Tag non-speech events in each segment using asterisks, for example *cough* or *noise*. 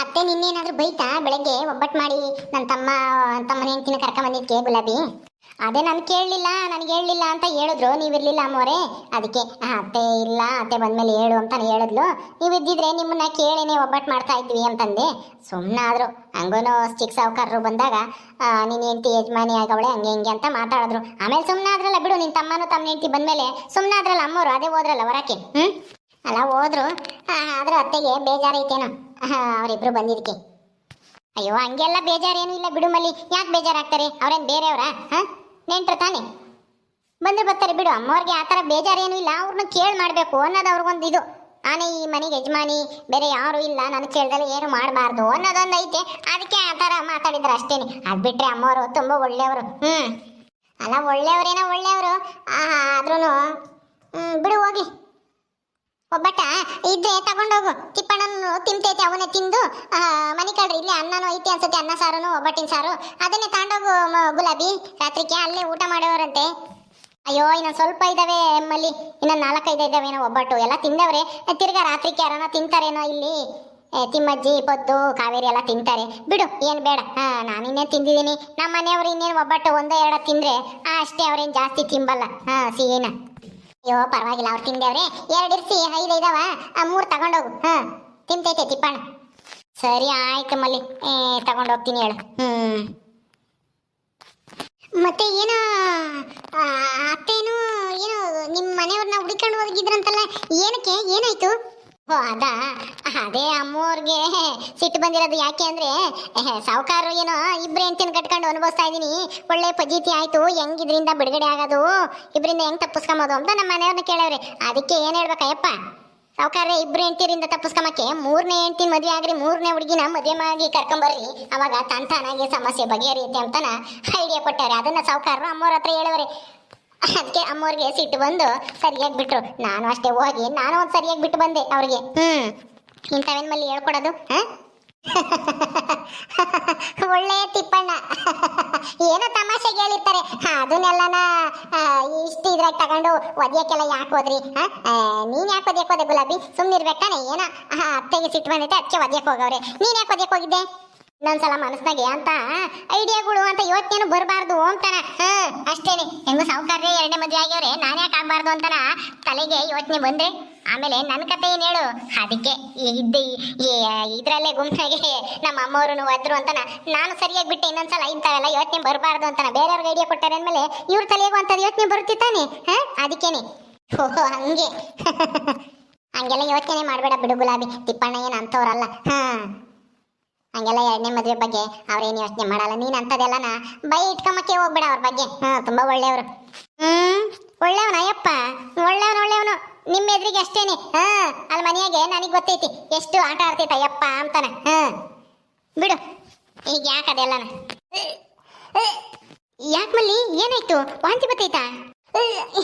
ಅತ್ತೆ ನಿನ್ನೇನಾದ್ರೂ ಬೈತಾ? ಬೆಳಗ್ಗೆ ಒಬ್ಬಟ್ಟು ಮಾಡಿ ನನ್ನ ತಮ್ಮ ತಮ್ಮನ ಹೆಂಡ್ತಿನ ಕರ್ಕೊಂಬಂದಿದ್ಕೆ ಗುಲಾಬಿ? ಅದೇ ನಾನು ಕೇಳಲಿಲ್ಲ ನನಗೆ ಹೇಳಲಿಲ್ಲ ಅಂತ ಹೇಳಿದ್ರು. ನೀವಿರ್ಲಿಲ್ಲ ಅಮ್ಮೋರೆ ಅದಕ್ಕೆ ಅತ್ತೆ ಇಲ್ಲ, ಅತ್ತೆ ಬಂದಮೇಲೆ ಹೇಳು ಅಂತ ಹೇಳಿದ್ಲು. ನೀವು ಇದ್ದಿದ್ರೆ ನಿಮ್ಮನ್ನ ಕೇಳೇನೆ ಒಬ್ಬಟ್ಟು ಮಾಡ್ತಾ ಇದ್ವಿ ಅಂತಂದೆ. ಸುಮ್ಮನಾದ್ರು ಹಂಗೂ ಸ್ಟಿಕ್ಸ್ ಸಾವುಕಾರರು ಬಂದಾಗ ನಿನ್ ಹೆಂಡತಿ ಯಜಮಾನಿ ಆಗವಳೆ, ಹಂಗೆ ಹಿಂಗೆ ಅಂತ ಮಾತಾಡಿದ್ರು. ಆಮೇಲೆ ಸುಮ್ಮನಾದ್ರಲ್ಲ ಬಿಡು ನಿನ್ನ ತಮ್ಮನೂ ತಮ್ಮ ಹೆಂಡತಿ ಬಂದ್ಮೇಲೆ. ಸುಮ್ಮನಾದ್ರಲ್ಲ ಅಮ್ಮೋರು ಅದೇ ಹೋದ್ರಲ್ಲ ಹೊರಕ್ಕೆ ಹ್ಞೂ ಅಲ್ಲ, ಹೋದ್ರು. ಆದ್ರೆ ಅತ್ತೆಗೆ ಬೇಜಾರೈತೇನೋ. ಅವರಿಬ್ರು ಬಂದಿದ್ದಕ್ಕೆ ಅಯ್ಯೋ, ಹಂಗೆಲ್ಲ ಬೇಜಾರೇನು ಇಲ್ಲ ಬಿಡು ಮಲ್ಲಿ. ಯಾಕೆ ಬೇಜಾರಾಗ್ತಾರೆ? ಅವ್ರೇನು ಬೇರೆಯವರಾ? ಹಾಂ? ನೆಂಟ್ರು ತಾನೆ? ಬಂದು ಬರ್ತಾರೆ ಬಿಡು. ಅಮ್ಮವ್ರಿಗೆ ಆ ಥರ ಬೇಜಾರೇನು ಇಲ್ಲ. ಅವ್ರನ್ನ ಕೇಳಿ ಮಾಡಬೇಕು ಅನ್ನೋದು ಅವ್ರಿಗೊಂದು ಇದು. ಆನೆ ಈ ಮನೆಗೆ ಯಜಮಾನಿ, ಬೇರೆ ಯಾರು ಇಲ್ಲ. ನಾನು ಕೇಳ್ದಲ್ಲಿ ಏನು ಮಾಡಬಾರ್ದು ಅನ್ನೋದೊಂದು ಐತೆ. ಅದಕ್ಕೆ ಆ ಥರ ಮಾತಾಡಿದ್ರು ಅಷ್ಟೇನೆ. ಅದು ಬಿಟ್ಟರೆ ಅಮ್ಮವರು ತುಂಬ ಒಳ್ಳೆಯವರು. ಹ್ಞೂ ಅಲ್ಲ, ಒಳ್ಳೆಯವ್ರೇನೋ ಒಳ್ಳೆಯವರು. ಆದ್ರೂ ಬಿಡು, ಹೋಗಿ. ಒಬ್ಬಟ್ಟ, ಇದ್ರೆ ತಗೊಂಡೋಗು ತಿಪ್ಪಣ್ಣನು ತಿಂತೈತೆ, ಅವನೇ ತಿಂದು. ಮನೆ ಕಳ್ರಿ, ಇಲ್ಲಿ ಅನ್ನನೂ ಐತೆ ಅನ್ಸುತ್ತೆ, ಅನ್ನ ಸಾರನು, ಒಬ್ಬಟ್ಟಿನ ಸಾರು. ಅದನ್ನೇ ತಗೊಂಡೋಗು ಗುಲಾಬಿ. ರಾತ್ರಿಗೆ ಅಲ್ಲೇ ಊಟ ಮಾಡೋರಂತೆ. ಅಯ್ಯೋ ಇನ್ನು ಸ್ವಲ್ಪ ಇದಾವೆ, ಎಮ್ಮಲ್ಲಿ. ಇನ್ನೊಂದು ನಾಲ್ಕೈದು ಇದಾವೇನೋ ಒಬ್ಬಟ್ಟು. ಎಲ್ಲ ತಿಂದವ್ರೆ. ತಿರ್ಗಾ ರಾತ್ರಿಗೆ ಯಾರನ್ನ ತಿಂತಾರೇನೋ ಇಲ್ಲಿ. ತಿಮ್ಮಜ್ಜಿ ಪೊತ್ತು ಕಾವೇರಿ ಎಲ್ಲ ತಿಂತಾರೆ. ಬಿಡು, ಏನು ಬೇಡ. ಹಾಂ, ನಾನು ಇನ್ನೇನು ತಿಂದಿದ್ದೀನಿ. ನಮ್ಮ ಮನೆಯವರು ಇನ್ನೇನು ಒಬ್ಬಟ್ಟು ಒಂದೇ, ಎರಡು ತಿಂದರೆ ಅಷ್ಟೇ ಅವ್ರೇನು ಜಾಸ್ತಿ ತಿಂಬಲ್ಲ. ಹಾಂ, ಸಿಹಿನ. ಅಯ್ಯೋ, ಪರವಾಗಿಲ್ಲ, ಅವ್ರು ತಿಂದೇವ್ರೆ. ಎರಡು ಇರ್ಸಿ, ಐದು ಇದಾವ ಮೂರು ತಗೊಂಡೋಗು. ಹಾ, ತಿಂತೈತೆ ತಿಪ್ಪಣ್ಣ. ಸರಿ ಆಯ್ತು ಮಲ್ಲಿ. ತಗೊಂಡೋಗ್ತೀನಿ ಹೇಳು. ಹ್ಮ್. ಮತ್ತೆ ಏನೋ ಅತ್ತೇನು ಏನು ನಿಮ್ಮ ಮನೆಯವ್ರನ್ನ ಹುಡುಕೊಂಡು ಹೋಗಿದ್ರಂತಲ್ಲ, ಏನಕ್ಕೆ? ಏನಾಯ್ತು? ಓ, ಅದ. ಅಮ್ಮೋರ್ಗೆ ಸಿಟ್ಟು ಬಂದಿರೋದು ಯಾಕೆ ಅಂದ್ರೆ ಸಾವುಕಾರ ಏನೋ ಇಬ್ರು ಹೆಂಡ್ತಿನ ಕಟ್ಕೊಂಡು ಅನುಭವಿಸ್ತಾ ಇದೀನಿ ಒಳ್ಳೆ ಪಜೀತಿ ಆಯ್ತು, ಹೆಂಗ್ ಇದ್ರಿಂದ ಬಿಡುಗಡೆ ಆಗೋದು, ಇಬ್ರಿಂದ ಹೆಂಗ್ ತಪ್ಪಿಸ್ಕೊಂಬೋದು ಅಂತ ನಮ್ಮ ಮನೆಯವ್ರನ್ನ ಕೇಳವ್ರೆ. ಅದಕ್ಕೆ ಏನ್ ಹೇಳ್ಬೇಕಯ್ಯಪ್ಪ? ಸಾವುಕಾರ ಇಬ್ರು ಹೆಂಡ್ತಿರಿಂದ ತಪ್ಪಿಸ್ಕೊಂಬಕ್ಕೆ ಮೂರನೇ ಹೆಂಡ್ತಿನ ಮದುವೆ ಆಗ್ರಿ, ಮೂರನೇ ಹುಡುಗಿನ ಮದುವೆ ಮಾಡಿ ಕರ್ಕೊಂಬರ್ರಿ. ಅವಾಗ ತಂತಾನಾಗಿ ಸಮಸ್ಯೆ ಬಗೆಹರಿಯುತ್ತೆ ಅಂತನ ಐಡಿಯಾ ಕೊಟ್ಟಾರೆ. ಅದನ್ನ ಸಾವುಕಾರರು ಅಮ್ಮವ್ರ ಹತ್ರ ಹೇಳವ್ರೆ. ಅದಕ್ಕೆ ಅಮ್ಮವ್ರಿಗೆ ಸಿಟ್ಟು ಬಂದು ಸರಿಯಾಗಿ ಬಿಟ್ರು. ನಾನು ಅಷ್ಟೇ ಹೋಗಿ ನಾನು ಒಂದು ಸರಿಯಾಗಿ ಬಿಟ್ಟು ಬಂದೆ ಅವ್ರಿಗೆ. ಹ್ಮ್. ಇಂಥವೇನ್ ಮಲ್ಲಿ ಹೇಳ್ಕೊಡೋದು ಹ? ಒಳ್ಳೆ ತಿಪ್ಪಣ್ಣ. ಏನೋ ತಮಾಷೆ ಹೇಳಿರ್ತಾರೆ ಅದನ್ನೆಲ್ಲನ ಇಷ್ಟು ಇದ್ರಾಗ ತಗೊಂಡು ಒದ್ಯಕ್ಕೆಲ್ಲ ಯಾಕೆ ಹೋದ್ರಿ ನೀನ್ ಯಾಕೆ ಒದ್ಯಕ್ ಹೋದೆ ಗುಲಾಬಿ? ಸುಮ್ಮನಿರ್ಬೇಕಾನೆ ಏನೋ? ಅತ್ತೆಗೆ ಸಿಟ್ಟು ಬಂದೈತೆ ಅದಕ್ಕೆ ಒದ್ಯಕ್ ಹೋಗವ್ರೆ. ನೀನ್ ಯಾಕೆ ಒದ್ಯಕ್ ಹೋಗಿದ್ದೆ? ಇನ್ನೊಂದ್ಸಲ ಮನಸ್ನಾಗೆ ಅಂತ ಐಡಿಯಾಗಳು ಅಂತ ಯೋಚನೆ ಬರಬಾರ್ದು ಅಂತಾನ ಹ? ಅಷ್ಟೇನೆ. ಹೆಂಗು ಸಾವುಕಾರ್ರೆ ಎರಡನೇ ಮದುವೆ ಆಗ್ಯವ್ರೆ. ನಾನು ಯಾಕೆ ಆಗ್ಬಾರ್ದು ಅಂತನ ತಲೆಗೆ ಯೋಚನೆ ಬಂದ್ರೆ. ಆಮೇಲೆ ನನ್ನ ಕತೆ ಏನ್ ಹೇಳು? ಅದಕ್ಕೆ ಇದ್ದ ಇದ್ರಲ್ಲೇ ಗುಂಪಾಗಿ ನಮ್ಮ ಅಮ್ಮವ್ರು ಒದ್ರು ಅಂತನ. ನಾನು ಸರಿಯಾಗಿ ಬಿಟ್ಟೆ, ಇನ್ನೊಂದ್ಸಲ ಇಂಥವೆಲ್ಲ ಯೋಚನೆ ಬರಬಾರ್ದು ಅಂತನ. ಬೇರೆಯವ್ರಿಗೆ ಐಡಿಯಾ ಕೊಟ್ಟಾರೆ ಅಂದ್ಮೇಲೆ ಇವ್ರ ತಲೆಗೂ ಅಂತದ್ ಯೋಚನೆ ಬರುತ್ತಿತ್ತಾನೆ ಹ? ಅದಕ್ಕೇನೆ. ಓಹೋ, ಹಂಗೆ. *laughs* ಹಂಗೆಲ್ಲ ಯೋಚನೆ ಮಾಡಬೇಡ ಬಿಡು ಗುಲಾಬಿ. ತಿಪ್ಪಣ್ಣ ಏನು ಅಂತವ್ರಲ್ಲ ಹಾ. ಹಂಗೆಲ್ಲ ಎರಡನೇ ಮದುವೆ ಬಗ್ಗೆ ಅವ್ರೇನು ಯೋಚನೆ ಮಾಡಲ್ಲ. ನೀನು ಅಂಥದ್ದೆಲ್ಲನ ಬೈ ಇಟ್ಕೊಂಬಕ್ಕೆ ಹೋಗ್ಬೇಡ ಅವ್ರ ಬಗ್ಗೆ. ಹಾ, ತುಂಬ ಒಳ್ಳೆಯವರು. ಹ್ಮ್, ಒಳ್ಳೆಯವನ ಅಯ್ಯಪ್ಪ ಒಳ್ಳೆಯವನು ಒಳ್ಳೆಯವನು. ನಿಮ್ಮ ಎದುರಿಗೆ ಅಷ್ಟೇನೆ. ಹಾಂ ಅಲ್ಲಿ ಮನೆಯಾಗೆ ನನಗೆ ಗೊತ್ತೈತಿ. ಎಷ್ಟು ಆಟ ಆಡ್ತೈತೆ ಅಯ್ಯಪ್ಪ ಅಂತಾನೆ. ಹಾಂ, ಬಿಡು. ಈಗ ಯಾಕೆ ಅದೆಲ್ಲನ? ಯಾಕೆ ಮಲ್ಲಿ? ಏನಾಯ್ತು? ವಾಂತಿ ಬತ್ತೈತಾ?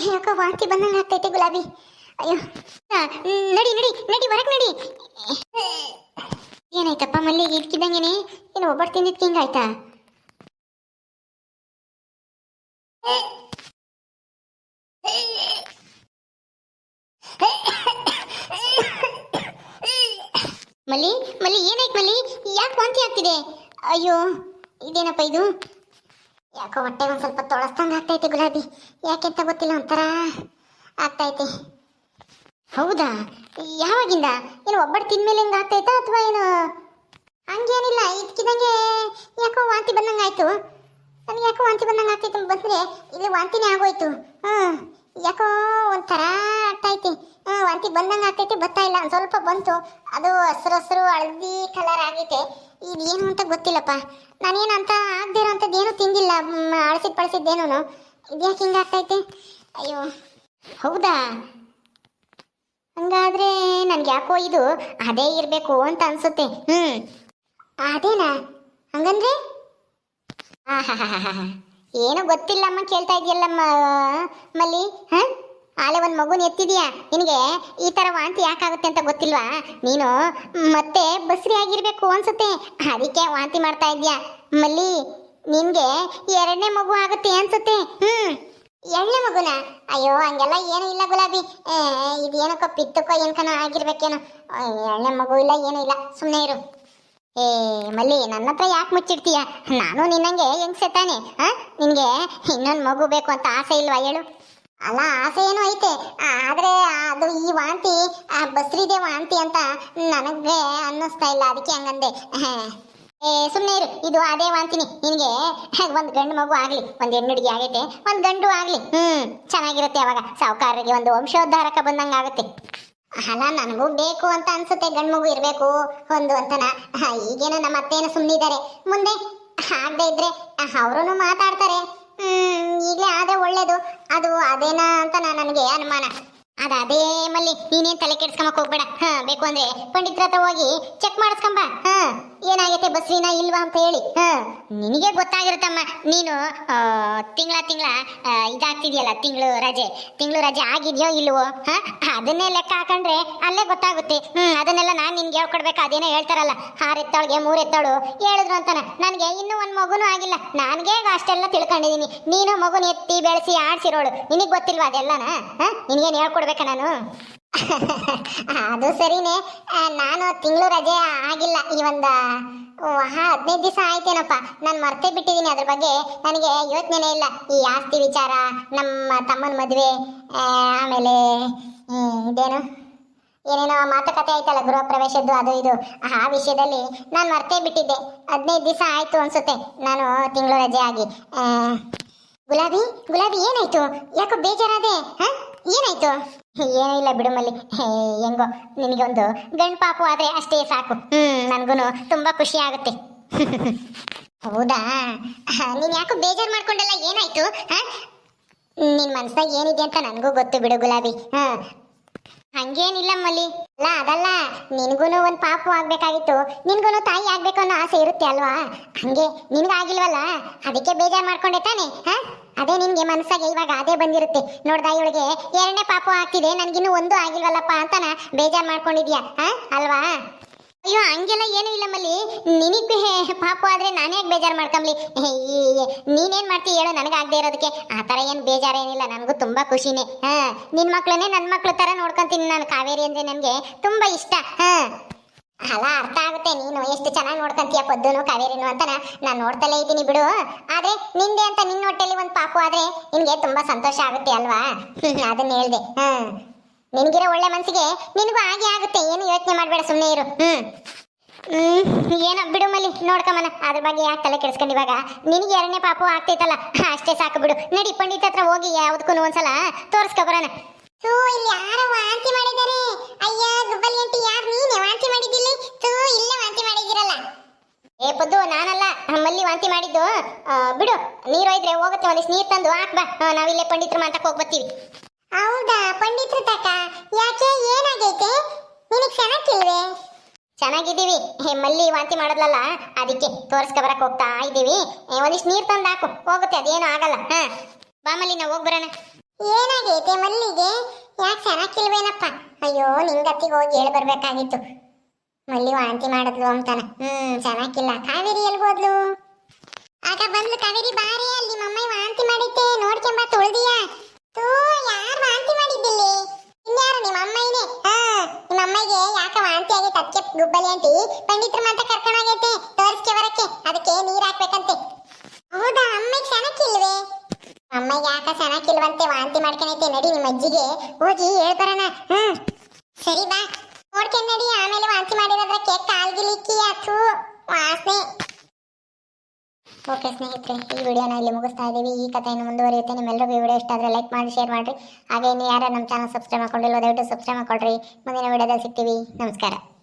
ಯಾಕೋ ವಾಂತಿ ಬಂದಂಗೆ ಆಗ್ತೈತೆ ಗುಲಾಬಿ. ಅಯ್ಯೋ. ನಡಿ ನಡಿ ನಡಿ, ಹೊರಗೆ ನಡಿ. ಏನಾಯ್ತಪ್ಪ ಮಲ್ಲಿಗೆ ಇಟ್ಕಿದಂಗೆನೆ ಏನು ಒಬ್ಬಟ್ಟು ತಿಂದಿದ್ಕೆ ಹಿಂಗಾಯ್ತಾ? ಮಲ್ಲಿ ಮಲ್ಲಿ, ಏನಾಯ್ತು ಮಲ್ಲಿ? ಯಾಕೆ ವಾಂತಿ ಆಗ್ತಿದೆ? ಅಯ್ಯೋ, ಇದೇನಪ್ಪ ಇದು? ಯಾಕೋ ಹೊಟ್ಟೆ ಒಂದು ಸ್ವಲ್ಪ ತೊಳಸ್ತಂಗೆ ಆಗ್ತೈತೆ ಗುಲಾಬಿ. ಯಾಕೆಂತ ಗೊತ್ತಿಲ್ಲ, ಒಂಥರ ಆಗ್ತೈತೆ. ಹೌದಾ? ಯಾವಾಗಿಂದ? ಏನು ಒಬ್ಬಟ್ಟು ತಿಂದ್ಮೇಲೆ ಹಿಂಗೆ ಆಗ್ತೈತಾ ಅಥವಾ ಏನು? ಹಂಗೇನಿಲ್ಲ ಇದಕ್ಕಿದಂಗೆ ಯಾಕೋ ವಾಂತಿ ಬಂದಂಗೆ ಆಯಿತು. ನನಗೆ ಯಾಕೋ ವಾಂತಿ ಬಂದಂಗೆ ಆಗ್ತೈತೆ ಬಂದರೆ ಇಲ್ಲಿ ವಾಂತಿನೇ ಆಗೋಯ್ತು. ಹಾಂ ಯಾಕೋ ಒಂಥರ ಆಗ್ತೈತಿ ಹಾಂ ವಾಂತಿ ಬಂದಂಗೆ ಆಗ್ತೈತಿ, ಬರ್ತಾ ಇಲ್ಲ. ಒಂದು ಸ್ವಲ್ಪ ಬಂತು. ಅದು ಹಸಿರು ಹಸಿರು ಹಳದಿ ಕಲರ್ ಆಗೈತೆ. ಇದು ಅಂತ ಗೊತ್ತಿಲ್ಲಪ್ಪ. ನಾನೇನು ಅಂತ ಆಗದಿರೋ ಏನೂ ತಿಂದಿಲ್ಲ ಅಳಸಿದ್ ಪಳಸಿದ್ದೇನು ಇದ್ಯಾಕೆ ಹಿಂಗೆ ಆಗ್ತೈತೆ ಅಯ್ಯೋ. ಹೌದಾ? ಹಂಗಾದ್ರೆ ನನ್ಗೆ ಯಾಕೋ ಇದು ಅದೇ ಇರಬೇಕು ಅಂತ ಅನ್ಸುತ್ತೆ. ಹ್ಮ್. ಅದೇನಾ? ಹಂಗಂದ್ರೆ. ಏನು ಗೊತ್ತಿಲ್ಲಮ್ಮ ಕೇಳ್ತಾ ಇದೆಯಲ್ಲಮ್ಮ, ಮಲ್ಲಿ, ಹ? ಆಲೆ ಒಂದು ಮಗುನ ಎತ್ತಿದ್ಯಾ? ನಿನಗೆ ಈ ಥರ ವಾಂತಿ ಯಾಕಾಗುತ್ತೆ ಅಂತ ಗೊತ್ತಿಲ್ವಾ? ನೀನು ಮತ್ತೆ ಬಸ್ರಿ ಆಗಿರ್ಬೇಕು ಅನ್ಸುತ್ತೆ. ಅದಕ್ಕೆ ವಾಂತಿ ಮಾಡ್ತಾ ಇದ್ಯಾ? ಮಲ್ಲಿ, ನಿನಗೆ ಎರಡನೇ ಮಗು ಆಗುತ್ತೆ ಅನ್ಸುತ್ತೆ. ಹ್ಮ್. ಎಣ್ಣೆ ಮಗುನ? ಅಯ್ಯೋ, ಹಂಗೆಲ್ಲ ಏನು ಇಲ್ಲ ಗುಲಾಬಿ. ಇದೇನಕ್ಕ ಪಿತ್ತಕ್ಕ ಪಿತ್ತಕ್ಕೋ ಏನ್ಕನ ಆಗಿರ್ಬೇಕೇನೋ. ಎಣ್ಣೆ ಮಗು ಇಲ್ಲ, ಏನೂ ಇಲ್ಲ. ಸುಮ್ಮನೆ ಇರು. ಏ, ಮಲ್ಲಿ, ನನ್ನ ಹತ್ರ ಯಾಕೆ ಮುಚ್ಚಿಡ್ತೀಯ? ನಾನು ನಿನ್ನಂಗೆ ಹೆಂಗ್ಸೆ ತಾನೆ ಹಾ ನಿನಗೆ ಇನ್ನೊಂದು ಮಗು ಬೇಕು ಅಂತ ಆಸೆ ಇಲ್ವಾ ಹೇಳು? ಅಲ್ಲ, ಆಸೆ ಏನೋ ಐತೆ. ಆದ್ರೆ ಅದು ಈ ವಾಂತಿ, ಆ ಬಸ್ರಿದೆ ವಾಂತಿ ಅಂತ ನನಗೆ ಅನ್ನಿಸ್ತಾ ಇಲ್ಲ. ಅದಕ್ಕೆ ಹಂಗಂದೆ. ಏ ಸುಮ್ಮನೆ ಇರು. ಇದು ಅದೇ ವಾಂತಿನಿ. ನಿನಗೆ *laughs* ಒಂದು ಗಂಡು ಮಗು ಆಗಲಿ, ಒಂದು ಹೆಣ್ಣು ಹುಡುಗಿ ಆಗೈತೆ, ಒಂದು ಗಂಡು ಆಗಲಿ. ಹ್ಮ್, ಚೆನ್ನಾಗಿರುತ್ತೆ ಅವಾಗ. ಸಾವುಕಾರರಿಗೆ ಒಂದು ವಂಶೋದ್ಧಾರಕ ಬಂದಂಗೆ ಆಗುತ್ತೆ. ಅಲ್ಲ, ನನಗೂ ಬೇಕು ಅಂತ ಅನ್ಸುತ್ತೆ, ಗಂಡು ಮಗು ಇರಬೇಕು ಒಂದು ಅಂತನ. *laughs* ಈಗೇನ ನಮ್ಮ ಅತ್ತೇನ ಸುಮ್ಮನಿದ್ದಾರೆ ಮುಂದೆ ಆಗದೆ ಇದ್ರೆ ಅವರೂ ಮಾತಾಡ್ತಾರೆ. ಹ್ಮ್, ಈಗಲೇ ಆದ್ರೆ ಒಳ್ಳೇದು. ಅದು ಅದೇನಾ ಅಂತ ನನಗೆ ಅನುಮಾನ. ಅದ ಅದೇ ಮಲ್ಲಿ, ನೀನೇನ್ ತಲೆ ಕೆಡ್ಸ್ಕೊಂಬಕ್ ಹೋಗ್ಬೇಡ. ಹಾ, ಬೇಕು ಅಂದ್ರೆ ಪಂಡಿತ್ರ ಹತ್ರ ಹೋಗಿ ಚೆಕ್ ಮಾಡಿಸ್ಕೊಂಬ. ಹಾ, ಏನಾಗೈತೆ ಬಸ್ರಿನ ಇಲ್ವಾ ಅಂತ ಹೇಳಿ. ಹಾ, ನಿನಗೆ ಗೊತ್ತಾಗಿರುತ್ತಮ್ಮ, ನೀನು ತಿಂಗಳ ತಿಂಗಳ ಇದಾಗ್ತಿದ್ಯಲ್ಲ ತಿಂಗಳು ರಜೆ ತಿಂಗಳು ರಜೆ ಆಗಿದೆಯೋ ಇಲ್ವೋ, ಹಾ, ಅದನ್ನೇ ಲೆಕ್ಕ ಹಾಕೊಂಡ್ರೆ ಅಲ್ಲೇ ಗೊತ್ತಾಗುತ್ತೆ. ಹ್ಮ್, ಅದನ್ನೆಲ್ಲ ನಾನು ನಿನ್ಗೆ ಹೇಳ್ಕೊಡ್ಬೇಕು ಅದೇನೋ ಹೇಳ್ತಾರಲ್ಲ. ಆರೆತ್ತಾಳಿಗೆ, ಮೂರೆತ್ತಾಳು ಹೇಳಿದ್ರು ಅಂತಾನ. ನನಗೆ ಇನ್ನೂ ಒಂದ್ ಮಗುನೂ ಆಗಿಲ್ಲ. ನನಗೆ ಅಷ್ಟೆಲ್ಲ ತಿಳ್ಕೊಂಡಿದೀನಿ. ನೀನು ಮಗುನ ಎತ್ತಿ ಬೆಳೆಸಿ ಆಡ್ಸಿರೋಳು. ನಿನಗೆ ಗೊತ್ತಿಲ್ವಾ ಅದೆಲ್ಲನ? ಹಾ, ನಿನಗೇನು ಹೇಳ್ಕೊಡ್ಬೇಕಾ? ನಾನು? ಅದು ಸರಿನೇ. ನಾನು ತಿಂಗಳು ರಜೆ ಆಗಿಲ್ಲ. ಈ ಒಂದು ಹದಿನೈದು ದಿವಸ ಆಯ್ತೇನಪ್ಪ. ನಾನು ಮರ್ತೇ ಬಿಟ್ಟಿದ್ದೀನಿ ಅದ್ರ ಬಗ್ಗೆ. ನನಗೆ ಯೋಚನೆನೇ ಇಲ್ಲ. ಈ ಆಸ್ತಿ ವಿಚಾರ, ನಮ್ಮ ತಮ್ಮನ ಮದುವೆ ಆಮೇಲೆ ಇದೇನು? ಏನೇನೋ ಮಾತುಕತೆ ಆಯ್ತಲ್ಲ, ಗೃಹ ಪ್ರವೇಶದ್ದು, ಅದು ಇದು. ಆ ವಿಷಯದಲ್ಲಿ ನಾನು ಮರ್ತೇ ಬಿಟ್ಟಿದ್ದೆ. ಹದಿನೈದು ದಿವಸ ಆಯ್ತು ಅನ್ಸುತ್ತೆ. ನಾನು ತಿಂಗಳು ರಜೆ ಆಗಿ. ಗುಲಾಬಿ ಗುಲಾಬಿ ಏನಾಯಿತು? ಯಾಕೋ ಬೇಜಾರಾದೆ, ಹ? ಏನಾಯ್ತು? ಏನೂ ಇಲ್ಲ ಬಿಡು ಮಲ್ಲಿ. ಹೆಂಗೋ ನಿನಗೆ ಒಂದು ಗಂಡು ಪಾಪು ಆದ್ರೆ ಅಷ್ಟೇ ಸಾಕು. ಹ್ಮ್, ನನ್ಗೂನು ತುಂಬಾ ಖುಷಿ ಆಗುತ್ತೆ. *laughs* ಹೌದಾ? ನೀನ್ ಯಾಕೋ ಬೇಜಾರು ಮಾಡ್ಕೊಂಡಲ್ಲ ಏನಾಯ್ತು? ಹಾ? ನಿನ್ ಮನ್ಸಾಗ ಏನಿದೆ ಅಂತ ನನಗೂ ಗೊತ್ತು ಬಿಡು ಗುಲಾಬಿ. ಹ ಹಂಗೇನಿಲ್ಲ ಮಲ್ಲಿ. ಅಲ್ಲ, ಅದಲ್ಲ, ನಿನ್ಗೂನು ಒಂದ್ ಪಾಪು ಆಗ್ಬೇಕಾಗಿತ್ತು. ನಿನ್ಗೂನು ತಾಯಿ ಆಗ್ಬೇಕು ಅನ್ನೋ ಆಸೆ ಇರುತ್ತೆ ಅಲ್ವಾ? ಹಂಗೆ ನಿನ್ಗಾಗಿಲ್ವಲ್ಲ? ಅದಕ್ಕೆ ಬೇಜಾರ್ ಮಾಡ್ಕೊಂಡೆ ತಾನೆ, ಹ? ಅದೇ ನಿನ್ಗೆ ಮನಸ್ಸಾಗೆ ಇವಾಗ ಅದೇ ಬಂದಿರುತ್ತೆ. ನೋಡ್ದಾ ಇವಳಿಗೆ ಎರಡನೇ ಪಾಪು ಆಗ್ತಿದೆ, ನನ್ಗಿನ್ನೂ ಒಂದು ಆಗಿಲ್ವಲ್ಲಪ್ಪ ಅಂತನ ಬೇಜಾರ್ ಮಾಡ್ಕೊಂಡಿದ್ಯಾ, ಹ? ಅಲ್ವಾ ಅಯ್ಯೋ ಹಂಗೆಲ್ಲ ಏನೂ ಇಲ್ಲ ಮಲ್ಲಿ ನಿನಗೆ ಪಾಪು ಆದ್ರೆ ನಾನೇ ಬೇಜಾರು ಮಾಡ್ಕೊಂಬ್ಲಿ? ನೀನೇನ್ ಮಾಡ್ತಿ ಹೇಳು ನನಗಾಗದೆ ಇರೋದಕ್ಕೆ. ಆ ಥರ ಏನು ಬೇಜಾರೇನಿಲ್ಲ, ನನಗೂ ತುಂಬಾ ಖುಷಿನೇ. ಹಾ, ನಿನ್ ಮಕ್ಳನ್ನೇ ನನ್ನ ಮಕ್ಳ ತರ ನೋಡ್ಕೊಂತೀನಿ ನಾನು, ಕಾವೇರಿ ಅಂದ್ರೆ ನನಗೆ ತುಂಬಾ ಇಷ್ಟ. ಹಾ. ಅಲ್ಲ, ಅರ್ಥ ಆಗುತ್ತೆ, ನೀನು ಎಷ್ಟು ಚೆನ್ನಾಗಿ ನೋಡ್ಕೊಂತೀಯ ಪದ್ದುನು, ಕಾವೇರಿನು ಅಂತ ನಾನು ನೋಡ್ತಲೇ ಇದ್ದೀನಿ ಬಿಡು. ಆದ್ರೆ ನಿಂದೆ ಅಂತ ನಿನ್ನ ಹೊಟ್ಟೆಲಿ ಒಂದು ಪಾಪು ಆದ್ರೆ ನಿನ್ಗೆ ತುಂಬಾ ಸಂತೋಷ ಆಗುತ್ತೆ ಅಲ್ವಾ? ಅದನ್ನ ಹೇಳ್ದೆ. ಹ್ಮ್ ನಿನಗಿರೋ ಒಳ್ಳೆ ಮನಸ್ಸಿಗೆ ನಿನಗೂ ಹಾಗೆ ಆಗುತ್ತೆ, ಏನು ಯೋಚನೆ ಮಾಡಬೇಡ ಸುಮ್ಮನೆ ಇರು. ಹ್ಮ್. ಏನೋ ಬಿಡು ಮಲ್ಲಿ ನೋಡ್ಕಮ್ಮನ ಅದ್ರ ಬಗ್ಗೆ ಯಾಕೆ ತಲೆ ಕೆಡಿಸ್ಕೊಂಡು ಇವಾಗ? ನಿನಗೆ ಎರಡನೇ ಪಾಪು ಆಗ್ತೈತಲ್ಲ ಅಷ್ಟೇ ಸಾಕು ಬಿಡು. ನಡಿ ಪಂಡಿತ ಹತ್ರ ಹೋಗಿ ಯಾವ್ದಕ್ಕೂ ಒಂದ್ಸಲ ತೋರಿಸ್ಕೊ ಬರೋಣ. ತೂ ಇಲ್ಲಿ ಯಾರೋ ವಾಂತಿ ಮಾಡಿದ್ದಾರೆ. ಅಯ್ಯ ಗುಬ್ಬಲಿ ಅಂಟಿ ಯಾರು? ನೀನೆ ವಾಂತಿ ಮಾಡಿದ್ದಿಲ್ಲ? ತೂ ಇಲ್ಲೇ ವಾಂತಿ ಮಾಡಿದಿರಲ್ಲ ಏ ಪದ್ದು ನಾನಲ್ಲ. ಮಲ್ಲಿ ವಾಂತಿ ಮಾಡಿದ್ದು. ಬಿಡು ನೀರು ಇದ್ರೆ ಹೋಗುತ್ತೆ ಒಂದಿಷ್ಟು ನೀರು ತಂದು ಹಾಕ್ ಬಾ. ಆ, ನಾವಿಲ್ಲೇ ಪಂಡಿತರ ಮಾತಕ್ಕೆ ಹೋಗಿ ಬರ್ತೀವಿ. ಹೌದಾ ಪಂಡಿತ್ರ ತಕ ಯಾಕೆ ಏನಾಗೈತೆ? ನಿನಗೆ ಚೆನ್ನಾಗಿಲ್ವೇ ಚೆನ್ನಾಗಿದ್ದೀವಿ. ಮಲ್ಲಿ ವಾಂತಿ ಮಾಡಿದ್ಲಲ್ಲ, ಅದಕ್ಕೆ ತೋರಿಸ್ಕೊ ಬರಕ್ ಹೋಗ್ತಾ ಇದ್ದೀವಿ. ಒಂದಿಷ್ಟು ನೀರು ತಂದು ಹಾಕು ಹೋಗುತ್ತೆ, ಅದೇನು ಆಗಲ್ಲ. ಹಾ. ಬಾ ಮಲ್ಲಿ, ನಾವು ಹೋಗ್ಬರೋಣ ಏನಾಗೈತೆ ಮಲ್ಲಿಗೆ? ಯಾಕೆ ಚೆನ್ನಾಗಿಲ್ವೇನಪ್ಪ? ಅಯ್ಯೋ ನಿಂಗತ್ತಿಗೆ ಹೋಗಿ ಹೇಳಿ ಬರ್ಬೇಕಾಗಿತ್ತು. ಮಲ್ಲಿ ವಾಂತಿ ಮಾಡಿದ್ಲು ಅಂತಾನೆ. ಹ್ಮ್, ಚೆನ್ನಾಗಿಲ್ಲ. ಕಾವೇರಿ ಎಲ್ಬೋದ್ಲು ಆಗ ಬಂದ್ಲು ಕಾವೇರಿ ಬಾರಿ ಅಲ್ಲಿ. ಮಮ್ಮಿ ವಾಂತಿ ಮಾಡಿದ್ದೆ. ನೋಡ್ಕೊಂಬ, ತುಳ್ದಿಯಾ. ತೂ, ಯಾರು ವಾಂತಿ ಮಾಡಿದ್ದಿಲ್ಲಿ ಇನ್ಯಾರು ನಿಮ್ಮ ಅಮ್ಮಯ್ಯನೇ ಹಾ ನಿಮ್ಮ ಅಮ್ಮಗೆ ಯಾಕ ವಾಂತಿ ಆಗೈತೆ ಅದಕ್ಕೆ ಗುಬ್ಬಲಿ ಆಂಟಿ, ಪಂಡಿತ್ರ ಮಾತ್ರ ಕರ್ಕೊಂಡು ಹೋಗೈತೆ ತೋರಿಸ್ಕೆ ಬರಕ್ಕೆ. ಅದಕ್ಕೆ ನೀರ್ ಹಾಕ್ಬೇಕಂತೆ. ಹೌದಾ ಅಮ್ಮಗೆ ಚೆನ್ನಾಗಿಲ್ವೇ ಅಮ್ಮಗೆ ಯಾಕ ಚೆನ್ನಾಗಿಲ್ವಂತೆ ವಾಂತಿ ಮಾಡ್ಕೊಂಡೈತೆ ನಡಿ ನಿಮ್ಮ ಅಜ್ಜಿಗೆ ಹೋಗಿ ಹೇಳ್ಬರೋಣ. ಹ್ಮ್. ಸರಿ ಬಾ. ನೋಡ್ಕೊಂಡ್ ನಡಿ, ಆಮೇಲೆ ವಾಂತಿ ಮಾಡಿರೋದ್ರ ಕೇಕ್ ಕಾಲ್ಗಿಲಿಕ್ಕಿ ಅಥು ವಾಸನೆ. ಓಕೆ ಸ್ನೇಹಿತರೆ, ಈ ವಿಡಿಯೋನ ಇಲ್ಲಿ ಮುಗಿಸ್ತಾ ಇದ್ದೀವಿ ಈ ಕಥೆಯನ್ನು ಮುಂದುವರಿಯುತ್ತೆ. ನಿಮ್ಮೆಲ್ಲರಿಗೂ ಈ ವಿಡಿಯೋ ಇಷ್ಟ ಆದರೆ ಲೈಕ್ ಮಾಡಿ, ಶೇರ್ ಮಾಡಿರಿ. ಹಾಗೆ ಇನ್ನು ಯಾರು ನಮ್ಮ ಚಾನಲ್ ಸಬ್ಸ್ಕ್ರೈಬ್ ಮಾಡ್ಕೊಂಡಿಲ್ಲ ದಯವಿಟ್ಟು ಸಬ್ಸ್ಕ್ರೈಬ್ ಮಾಡ್ಕೊಳ್ರಿ. ಮುಂದಿನ ವಿಡಿಯೋದಲ್ಲಿ ಸಿಗ್ತೀವಿ. ನಮಸ್ಕಾರ.